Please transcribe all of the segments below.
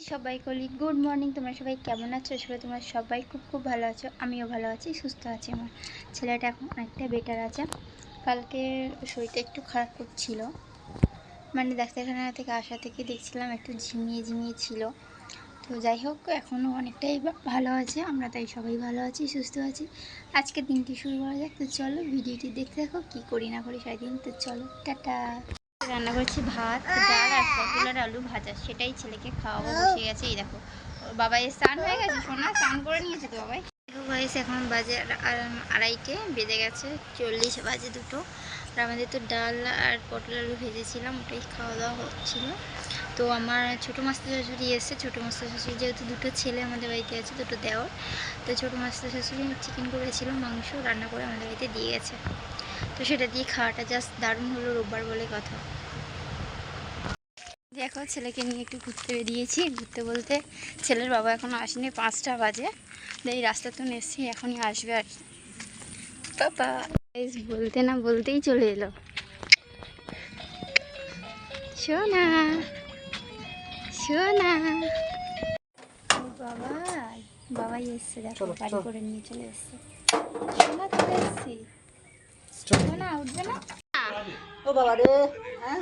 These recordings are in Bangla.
সবাই কলি, গুড মর্নিং। তোমরা সবাই কেমন আছো? সবাই তোমরা সবাই খুব খুব ভালো আছো। আমিও ভালো আছি, সুস্থ আছি আমার। ছেলেটা এখন অনেকটা বেটার আছে। কালকে শরীরটা একটু খারাপ করছিল। মানে ডাক্তারখানা থেকে আসা থেকে দেখছিলাম একটু ঝিমিয়ে ঝিমিয়ে ছিল। তো যাই হোক এখনও অনেকটাই ভালো আছে। আমরা তাই সবাই ভালো আছি, সুস্থ আছি। আজকে দিনটি শুরু করা যাক। তো চলো, ভিডিওটি দেখতে থাকো। কী করি না করি সারাদিন। তো চলো, টাটা। রান্না করছি ভাত, ডাল আর পটল আর আলু ভাজা, সেটাই ছেলেকে খাওয়াবো, বসে গেছে, এই দেখো। বাবাই স্নান হয়ে গেছে, সোনা স্নান করে নিয়েছে তো বাবাই। এখন বাজে আড়া- আড়া- আড়াইটে, বেজে গেছে চল্লিশ, বাজে দুটো। আর আমাদের তো ডাল আর পটল আলু ভেজেছিলাম, ওটাই খাওয়া দাওয়া হচ্ছিল। তো আমার ছোটো মাস্টার শাশুড়ি এসছে, ছোটো মাস্টার শাশুড়ি যেহেতু দুটো ছেলে আমাদের বাড়িতে আছে, দুটো দেওয়ার তো ছোটো মাস্টার শাশুড়ি চিকেন করেছিল, মাংস রান্না করে আমাদের বাড়িতে দিয়ে গেছে। তো সেটা দিয়ে খাওয়াটা জাস্ট দারুণ হলো রোববার বলে কথা। দেখো ছেলেকে নিয়ে একটু ঘুরতে বেরিয়েছি। ঘুরতে বলতে ছেলের বাবা এখনও আসেনি পাঁচটা বাজে। এই রাস্তা তো এসছি এখনই আসবে আর কি। বলতে না বলতেই চলে এলো। শোনা শোনা ও বাবা বাবাই এসছে দেখো গাড়ি করে নিয়ে চলে এসছে। শোনা চলে এসছি শোনা উঠবে না। ও বাবা রে হ্যাঁ?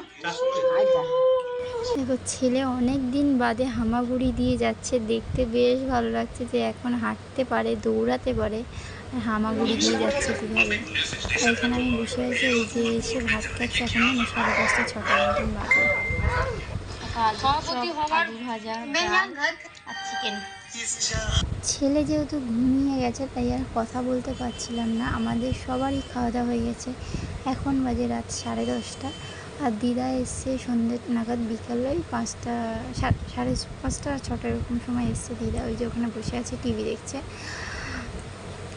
দেখো ছেলে অনেক দিন বাদে হামাগুড়ি দিয়ে যাচ্ছে দেখতে বেশ ভালো লাগছে যে এখন হাঁটতে পারে দৌড়াতে পারে আর হামাগুড়ি দিয়ে যাচ্ছে কীভাবে? এখানে আমি বসে আছি এই যে এসে ভাত খাচ্ছে এখন সাড়ে পাঁচটা ছটার মতন বাজে। ভাজা আর চিকেন ছেলে যেহেতু ঘুমিয়ে গেছে, তাই আর কথা বলতে পারছিলাম না। আমাদের সবারই খাওয়া দাওয়া হয়ে গেছে। এখন বাজে রাত সাড়ে দশটা আর দিদা এসছে সন্ধ্যে নাগাদ বিকাল ওই পাঁচটা সাড়ে পাঁচটা, ছটা এরকম সময় এসছে দিদা। ওই যে ওখানে বসে আছে, টিভি দেখছে।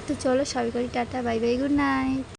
তো চলো সবাই করি, tata, bye bye, good night.